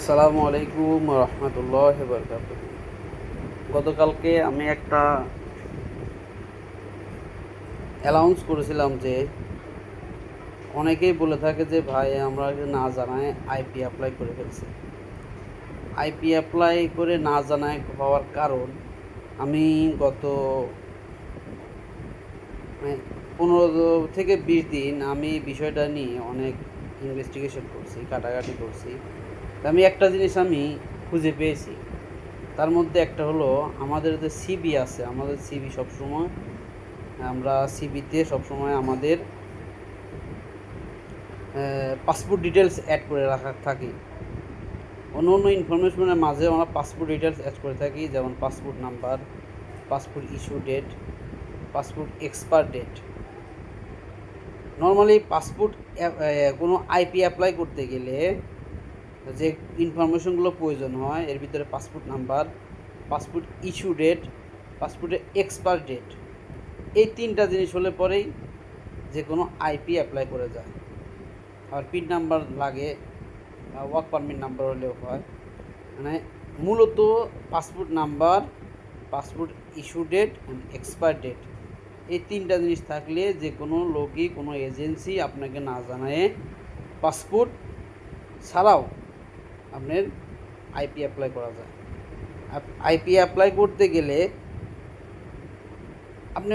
আসসালামু আলাইকুম রহমতুল্লাহ বরকাত গতকালকে আমি একটা অ্যালাউন্স করেছিলাম যে অনেকেই বলে থাকে যে, ভাই, আমরা না জানায় আইপি অ্যাপ্লাই করে ফেলছি। আইপি অ্যাপ্লাই করে না জানায় হওয়ার কারণ আমি গত মানে পনেরো থেকে বিশ দিন আমি বিষয়টা নিয়ে অনেক ইনভেস্টিগেশন করছি, কাটাকাটি করছি। আমি একটা জিনিস আমি খুঁজে পেয়েছি। তার মধ্যে একটা হলো আমাদের যে সিবি আছে, আমাদের সিবি সবসময়, আমরা সিবিতে সবসময় আমাদের পাসপোর্ট ডিটেলস অ্যাড করে রাখা থাকি। অন্য অন্য ইনফরমেশনের মাঝে আমরা পাসপোর্ট ডিটেলস অ্যাড করে থাকি, যেমন passport number passport issue date passport expire date normally passport কোনো আইপি অ্যাপ্লাই করতে গেলে যে ইনফরমেশনগুলো প্রয়োজন হয়, এর ভিতরে passport number, passport issue date পাসপোর্টের এক্সপায়ার ডেট, এই তিনটা জিনিস হলে পরেই যে কোনো আইপি অ্যাপ্লাই করে যায়। আর পিন নাম্বার লাগে ওয়ার্ক পারমিট নাম্বার হলেও হয়। মানে মূলত passport number, passport issue date and expire date, এই তিনটা জিনিস থাকলে যে কোনো লোকই, কোনো এজেন্সি আপনাকে না জানায় পাসপোর্ট ছাড়াও আপনার আইপি অ্যাপ্লাই করা যায়। আইপি অ্যাপ্লাই করতে গেলে আপনি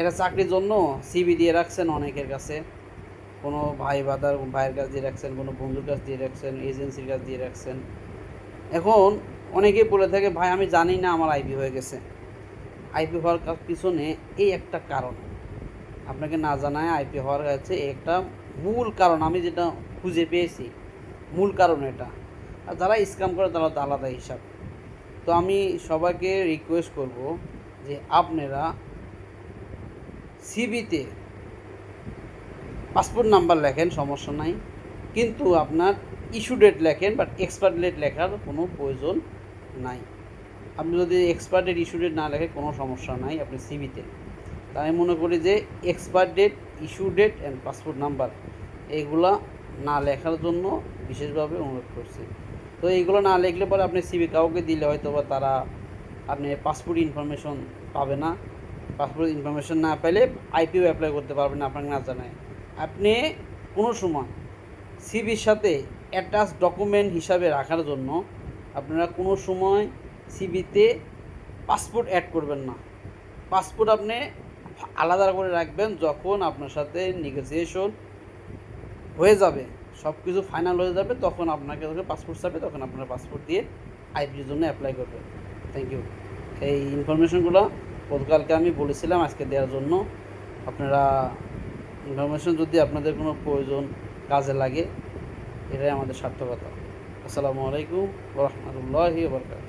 এটা চাকরির জন্য সিবি দিয়ে রাখছেন অনেকের কাছে। কোনো ভাই বাদার, ভাইয়ের কাছ দিয়ে রাখছেন, কোনো বন্ধুর কাছ দিয়ে রাখছেন এজেন্সির কাছ দিয়ে রাখছেন। এখন অনেকেই বলে থাকে, ভাই, আমি জানি না আমার আইপি হয়ে গেছে। আইপি হওয়ার পিছনে এই একটা কারণ। আপনাকে না জানায় আইপি হওয়ার কাছে একটা মূল কারণ। আমি যেটা খুঁজে পেয়েছি মূল কারণ এটা। আর যারা স্ক্যাম করে, তারা তো আলাদা হিসাব। তো আমি সবাইকে রিকোয়েস্ট করব যে আপনারা সিবিতে পাসপোর্ট নাম্বার লেখেন, সমস্যা নাই। কিন্তু আপনার ইস্যু ডেট লেখেন বাট এক্সপায়ার ডেট লেখার কোনো প্রয়োজন নাই। আপনি যদি এক্সপায়ার ডেট ইস্যু ডেট না লেখেন, কোনো সমস্যা নাই আপনি সিবিতে তাই আমি মনে করি যে expire date issue date and passport number এইগুলা না লেখার জন্য বিশেষভাবে অনুরোধ করছি। তো এইগুলো না লিখলে পরে আপনি সিবি কাউকে দিলে হয়তো বা তারা আপনি পাসপোর্ট ইনফরমেশন পাবে না। পাসপোর্ট ইনফরমেশন না পেলে আইপিও অ্যাপ্লাই করতে পারবেন না, আপনাকে না জানায়। আপনি কোনো সময় সিবির সাথে অ্যাটাচ ডকুমেন্ট হিসাবে রাখার জন্য আপনারা কোনো সময় সিবিতে পাসপোর্ট অ্যাড করবেন না। পাসপোর্ট আপনি আলাদা করে রাখবেন যখন আপনার সাথে নেগোসিয়েশন হয়ে যাবে, সব কিছু ফাইনাল হয়ে যাবে, তখন আপনাকে যখন পাসপোর্ট চাবে তখন আপনার পাসপোর্ট দিয়ে আইপির জন্য অ্যাপ্লাই করবে। থ্যাংক ইউ এই ইনফরমেশনগুলো গতকালকে আমি বলেছিলাম, আজকে দেওয়ার জন্য। আপনারা ইনফরমেশন যদি আপনাদের কোনো প্রয়োজন, কাজে লাগে, এটাই আমাদের সার্থকতা। আসসালামু আলাইকুম রহমতুল্লাহি বরকাত